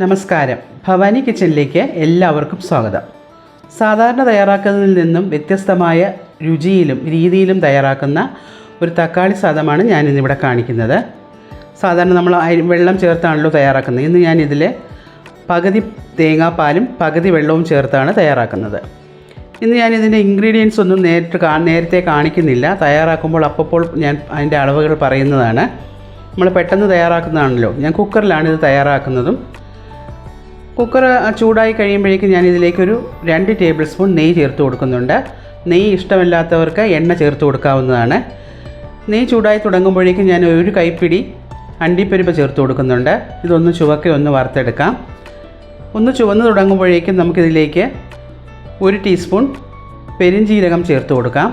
നമസ്കാരം. ഭവാനി കിച്ചണിലേക്ക് എല്ലാവർക്കും സ്വാഗതം. സാധാരണ തയ്യാറാക്കുന്നതിൽ നിന്നും വ്യത്യസ്തമായ രുചിയിലും രീതിയിലും തയ്യാറാക്കുന്ന ഒരു തക്കാളി സാധമാണ് ഞാനിന്നിവിടെ കാണിക്കുന്നത്. സാധാരണ നമ്മൾ വെള്ളം ചേർത്താണല്ലോ തയ്യാറാക്കുന്നത്. ഇന്ന് ഞാനിതിൽ പകുതി തേങ്ങാപ്പാലും പകുതി വെള്ളവും ചേർത്താണ് തയ്യാറാക്കുന്നത്. ഇന്ന് ഞാൻ ഇതിന്റെ ഇൻഗ്രീഡിയൻസ് ഒന്നും നേരിട്ട് കാ നേരത്തെ കാണിക്കുന്നില്ല. തയ്യാറാക്കുമ്പോൾ അപ്പോൾ ഞാൻ അതിന്റെ അളവുകൾ പറയുന്നതാണ്. നമ്മൾ പെട്ടെന്ന് തയ്യാറാക്കുന്നതാണല്ലോ. ഞാൻ കുക്കറിലാണ് ഇത് തയ്യാറാക്കുന്നതും. കുക്കർ ചൂടായി കഴിയുമ്പോഴേക്കും ഞാൻ ഇതിലേക്കൊരു രണ്ട് ടേബിൾ സ്പൂൺ നെയ്യ് ചേർത്ത് കൊടുക്കുന്നുണ്ട്. നെയ്യ് ഇഷ്ടമില്ലാത്തവർക്ക് എണ്ണ ചേർത്ത് കൊടുക്കാവുന്നതാണ്. നെയ്യ് ചൂടായി തുടങ്ങുമ്പോഴേക്കും ഞാൻ ഒരു കൈപ്പിടി അണ്ടിപ്പരിപ്പ് ചേർത്ത് കൊടുക്കുന്നുണ്ട്. ഇതൊന്ന് ചുവക്കെ ഒന്ന് വറുത്തെടുക്കാം. ഒന്ന് ചുവന്ന് തുടങ്ങുമ്പോഴേക്കും നമുക്കിതിലേക്ക് ഒരു ടീസ്പൂൺ പെരിഞ്ജീരകം ചേർത്ത് കൊടുക്കാം.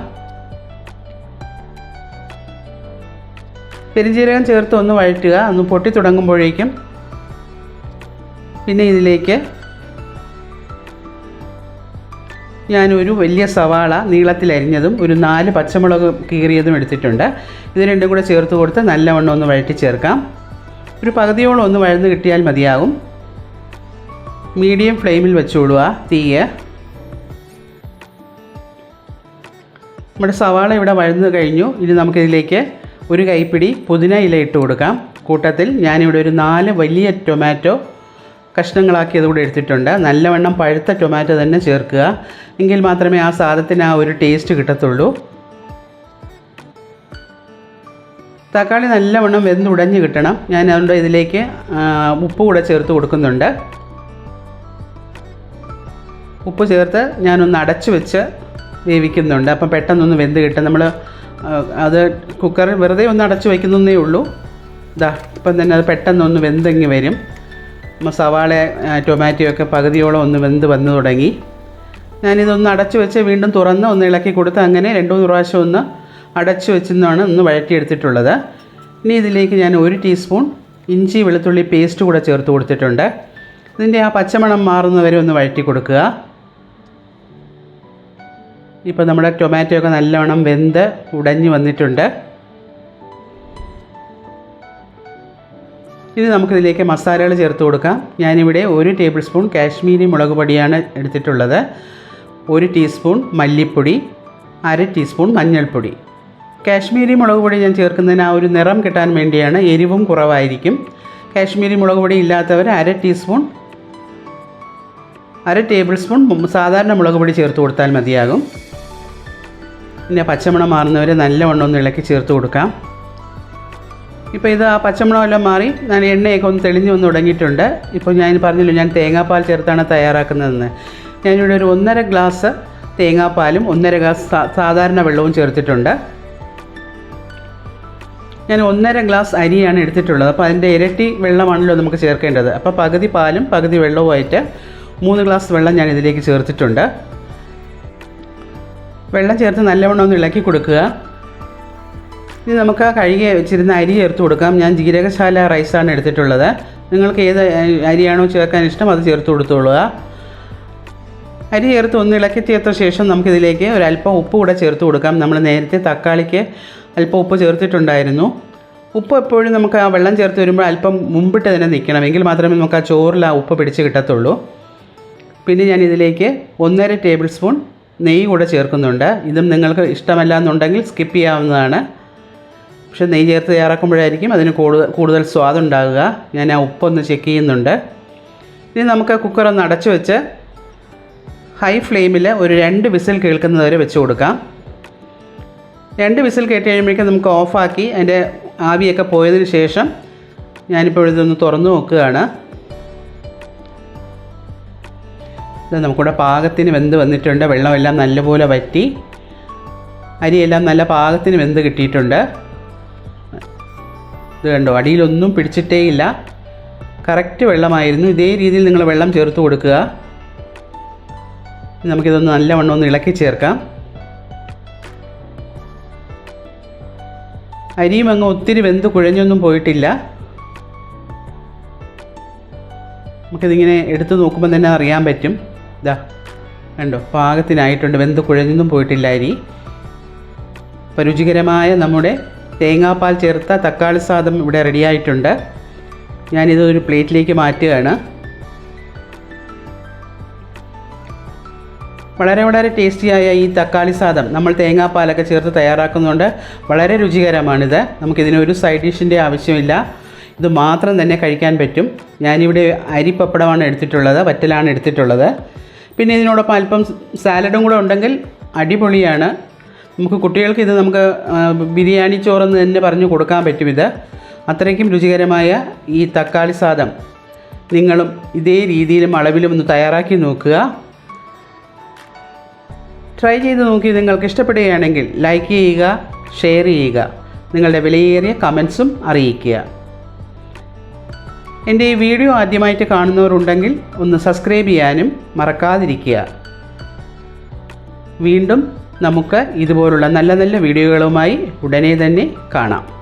പെരിഞ്ജീരകം ചേർത്ത് ഒന്ന് വഴറ്റുക. ഒന്ന് പൊട്ടി തുടങ്ങുമ്പോഴേക്കും പിന്നെ ഇതിലേക്ക് ഞാനൊരു വലിയ സവാള നീളത്തിൽ അരിഞ്ഞതും ഒരു നാല് പച്ചമുളക് കീറിയതും എടുത്തിട്ടുണ്ട്. ഇത് രണ്ടും കൂടെ ചേർത്ത് കൊടുത്ത് നല്ലവണ്ണം ഒന്ന് വഴറ്റി ചേർക്കാം. ഒരു പകുതിയോളം ഒന്ന് വഴന്ന് കിട്ടിയാൽ മതിയാകും. മീഡിയം ഫ്ലെയിമിൽ വെച്ചോളുക തീയ്. നമ്മുടെ സവാള ഇവിടെ വഴന്ന് കഴിഞ്ഞു. ഇനി നമുക്കിതിലേക്ക് ഒരു കൈപ്പിടി പുതിന ഇല ഇട്ട് കൊടുക്കാം. കൂട്ടത്തിൽ ഞാനിവിടെ ഒരു നാല് വലിയ ടൊമാറ്റോ കഷ്ണങ്ങളാക്കി അതുകൂടെ എടുത്തിട്ടുണ്ട്. നല്ലവണ്ണം പഴുത്ത ടൊമാറ്റോ തന്നെ ചേർക്കുക. എങ്കിൽ മാത്രമേ ആ സാധനത്തിന് ആ ഒരു ടേസ്റ്റ് കിട്ടത്തുള്ളൂ. തക്കാളി നല്ലവണ്ണം വെന്തുടഞ്ഞ് കിട്ടണം. ഞാൻ അതുകൊണ്ട് ഇതിലേക്ക് ഉപ്പ് കൂടെ ചേർത്ത് കൊടുക്കുന്നുണ്ട്. ഉപ്പ് ചേർത്ത് ഞാനൊന്ന് അടച്ചു വെച്ച് വേവിക്കുന്നുണ്ട്. അപ്പം പെട്ടെന്നൊന്ന് വെന്ത് കിട്ടും. നമ്മൾ അത് കുക്കർ വെറുതെ ഒന്ന് അടച്ചു വയ്ക്കുന്നേ ഉള്ളൂ. ഇതാ ഇപ്പം തന്നെ അത് പെട്ടെന്നൊന്ന് വെന്തെങ്ങി വരും. സവാള ടൊമാറ്റോയൊക്കെ പകുതിയോളം ഒന്ന് വെന്ത് വന്നു തുടങ്ങി. ഞാനിതൊന്ന് അടച്ചു വെച്ച് വീണ്ടും തുറന്ന് ഒന്ന് ഇളക്കി കൊടുത്ത് അങ്ങനെ രണ്ട് മൂന്ന് പ്രാവശ്യം ഒന്ന് അടച്ചു വെച്ചെന്നാണ് ഒന്ന് വഴറ്റിയെടുത്തിട്ടുള്ളത്. ഇനി ഇതിലേക്ക് ഞാൻ ഒരു ടീസ്പൂൺ ഇഞ്ചി വെളുത്തുള്ളി പേസ്റ്റ് കൂടെ ചേർത്ത് കൊടുത്തിട്ടുണ്ട്. ഇതിന്റെ ആ പച്ചമണം മാറുന്നവരെ ഒന്ന് വഴറ്റി കൊടുക്കുക. ഇപ്പോൾ നമ്മുടെ ടൊമാറ്റോ ഒക്കെ നല്ലവണ്ണം വെന്ത് ഉടഞ്ഞു വന്നിട്ടുണ്ട്. ഇനി നമുക്കിതിലേക്ക് മസാലകൾ ചേർത്ത് കൊടുക്കാം. ഞാനിവിടെ ഒരു ടേബിൾ സ്പൂൺ കാശ്മീരി മുളക് പൊടിയാണ് എടുത്തിട്ടുള്ളത്. ഒരു ടീസ്പൂൺ മല്ലിപ്പൊടി അര ടീസ്പൂൺ മഞ്ഞൾപ്പൊടി. കാശ്മീരി മുളക് പൊടി ഞാൻ ചേർക്കുന്നതിന് ആ ഒരു നിറം കിട്ടാൻ വേണ്ടിയാണ് എരിവും കുറവായിരിക്കും. കാശ്മീരി മുളക് പൊടി ഇല്ലാത്തവർ അര ടീസ്പൂൺ അര ടേബിൾ സ്പൂൺ സാധാരണ മുളക് പൊടി ചേർത്ത് കൊടുത്താൽ മതിയാകും. പിന്നെ പച്ചമണം മാറുന്നവരെ നല്ലവണ്ണം ഒന്ന് ഇളക്കി ചേർത്ത് കൊടുക്കാം. ഇപ്പോൾ ഇത് ആ പച്ചമുളകെല്ലാം മാറി ഞാൻ എണ്ണയൊക്കെ ഒന്ന് തെളിഞ്ഞ് വന്ന് തുടങ്ങിയിട്ടുണ്ട്. ഇപ്പോൾ ഞാൻ പറഞ്ഞല്ലോ ഞാൻ തേങ്ങാപ്പാൽ ചേർത്താണ് തയ്യാറാക്കുന്നതെന്ന്. ഞാനിവിടെ ഒരു ഒന്നര ഗ്ലാസ് തേങ്ങാപ്പാലും ഒന്നര ഗ്ലാസ് സാധാരണ വെള്ളവും ചേർത്തിട്ടുണ്ട്. ഞാൻ ഒന്നര ഗ്ലാസ് അരിയാണ് എടുത്തിട്ടുള്ളത്. അപ്പോൾ അതിന്റെ ഇരട്ടി വെള്ളമാണല്ലോ നമുക്ക് ചേർക്കേണ്ടത്. അപ്പോൾ പകുതി പാലും പകുതി വെള്ളവുമായിട്ട് മൂന്ന് ഗ്ലാസ് വെള്ളം ഞാൻ ഇതിലേക്ക് ചേർത്തിട്ടുണ്ട്. വെള്ളം ചേർത്ത് നല്ലവണ്ണം ഒന്ന് ഇളക്കി കൊടുക്കുക. ഇനി നമുക്ക് കഴുകി വെച്ചിരുന്ന അരി ചേർത്ത് കൊടുക്കാം. ഞാൻ ജീരകശാല റൈസാണ് എടുത്തിട്ടുള്ളത്. നിങ്ങൾക്ക് ഏത് അരിയാണോ ചേർക്കാൻ ഇഷ്ടം അത് ചേർത്ത് കൊടുത്തോളുക. അരി ചേർത്ത് ഒന്ന് ഇളക്കി തീർത്ത ശേഷം നമുക്കിതിലേക്ക് ഒരല്പം ഉപ്പ് കൂടെ ചേർത്ത് കൊടുക്കാം. നമ്മൾ നേരത്തെ തക്കാളിക്ക് അല്പം ഉപ്പ് ചേർത്തിട്ടുണ്ടായിരുന്നു. ഉപ്പ് എപ്പോഴും നമുക്ക് ആ വെള്ളം ചേർത്ത് വരുമ്പോൾ അല്പം മുമ്പിട്ട് തന്നെ നിൽക്കണം. എങ്കിൽ മാത്രമേ നമുക്ക് ആ ചോറിൽ ആ ഉപ്പ് പിടിച്ച് കിട്ടത്തുള്ളൂ. പിന്നെ ഞാൻ ഇതിലേക്ക് ഒന്നര ടേബിൾ സ്പൂൺ നെയ്യ് കൂടെ ചേർക്കുന്നുണ്ട്. ഇതും നിങ്ങൾക്ക് ഇഷ്ടമല്ല എന്നുണ്ടെങ്കിൽ സ്കിപ്പ് ചെയ്യാവുന്നതാണ്. പക്ഷെ നെയ്യ് ചേർത്ത് തയ്യാറാക്കുമ്പോഴായിരിക്കും അതിന് കൂടുതൽ കൂടുതൽ സ്വാദുണ്ടാകുക ഞാൻ ആ ഉപ്പൊന്ന് ചെക്ക് ചെയ്യുന്നുണ്ട്. ഇനി നമുക്ക് കുക്കർ ഒന്ന് അടച്ചു വെച്ച് ഹൈ ഫ്ലെയിമിൽ ഒരു രണ്ട് വിസിൽ കേൾക്കുന്നത് വരെ വെച്ച് കൊടുക്കാം. രണ്ട് വിസിൽ കേട്ട് കഴിയുമ്പോഴേക്കും നമുക്ക് ഓഫാക്കി അതിന്റെ ആവിയൊക്കെ പോയതിന് ശേഷം ഞാനിപ്പോൾ ഇതൊന്ന് തുറന്നു നോക്കുകയാണ്. ഇത് നമുക്കിവിടെ പാകത്തിന് വെന്ത് വന്നിട്ടുണ്ട്. വെള്ളമെല്ലാം നല്ലപോലെ വറ്റി. അരിയെല്ലാം നല്ല പാകത്തിന് വെന്ത് കിട്ടിയിട്ടുണ്ട്. ഇത് കണ്ടോ? അടിയിലൊന്നും പിടിച്ചിട്ടേയില്ല. കറക്റ്റ് വെള്ളമായിരുന്നു. ഇതേ രീതിയിൽ നിങ്ങൾ വെള്ളം ചേർത്ത് കൊടുക്കുക. നമുക്കിതൊന്ന് നല്ലവണ്ണം ഒന്ന് ഇളക്കി ചേർക്കാം. അരിയും അങ്ങ് ഒത്തിരി വെന്ത് കുഴഞ്ഞൊന്നും പോയിട്ടില്ല. നമുക്കിതിങ്ങനെ എടുത്ത് നോക്കുമ്പോൾ തന്നെ അറിയാൻ പറ്റും. ഇതാ കണ്ടോ? പാകത്തിനായിട്ടുണ്ട്. വെന്ത് കുഴഞ്ഞൊന്നും പോയിട്ടില്ല അരി. അപ്പോൾ രുചികരമായ നമ്മുടെ തേങ്ങാപ്പാൽ ചേർത്ത തക്കാളി സാദം ഇവിടെ റെഡിയായിട്ടുണ്ട് ഞാനിത് ഒരു പ്ലേറ്റിലേക്ക് മാറ്റുകയാണ്. വളരെ വളരെ ടേസ്റ്റിയായ ഈ തക്കാളി സാദം നമ്മൾ തേങ്ങാപ്പാലൊക്കെ ചേർത്ത് തയ്യാറാക്കുന്നതുകൊണ്ട് വളരെ രുചികരമാണിത്. നമുക്കിതിനൊരു സൈഡ് ഡിഷിന്റെ ആവശ്യമില്ല. ഇത് മാത്രം തന്നെ കഴിക്കാൻ പറ്റും. ഞാനിവിടെ അരിപ്പപ്പടമാണ് എടുത്തിട്ടുള്ളത് വറ്റലാണ് എടുത്തിട്ടുള്ളത്. പിന്നെ ഇതിനോടൊപ്പം അല്പം സാലഡും കൂടെ ഉണ്ടെങ്കിൽ അടിപൊളിയാണ്. നമുക്ക് കുട്ടികൾക്ക് ഇത് നമുക്ക് ബിരിയാണി ചോറെന്ന് തന്നെ പറഞ്ഞു കൊടുക്കാൻ പറ്റും ഇത്. അത്രയ്ക്കും രുചികരമായ ഈ തക്കാളി സാദം നിങ്ങളും ഇതേ രീതിയിലും അളവിലും ഒന്ന് തയ്യാറാക്കി നോക്കുക. ട്രൈ ചെയ്ത് നോക്കി നിങ്ങൾക്ക് ഇഷ്ടപ്പെടുകയാണെങ്കിൽ ലൈക്ക് ചെയ്യുക ഷെയർ ചെയ്യുക. നിങ്ങളുടെ വിലയേറിയ കമൻസും അറിയിക്കുക. എന്റെ ഈ വീഡിയോ ആദ്യമായിട്ട് കാണുന്നവരുണ്ടെങ്കിൽ ഒന്ന് സബ്സ്ക്രൈബ് ചെയ്യാനും മറക്കാതിരിക്കുക. വീണ്ടും നമുക്ക് ഇതുപോലുള്ള നല്ല നല്ല വീഡിയോകളുമായി ഉടനെ തന്നെ കാണാം.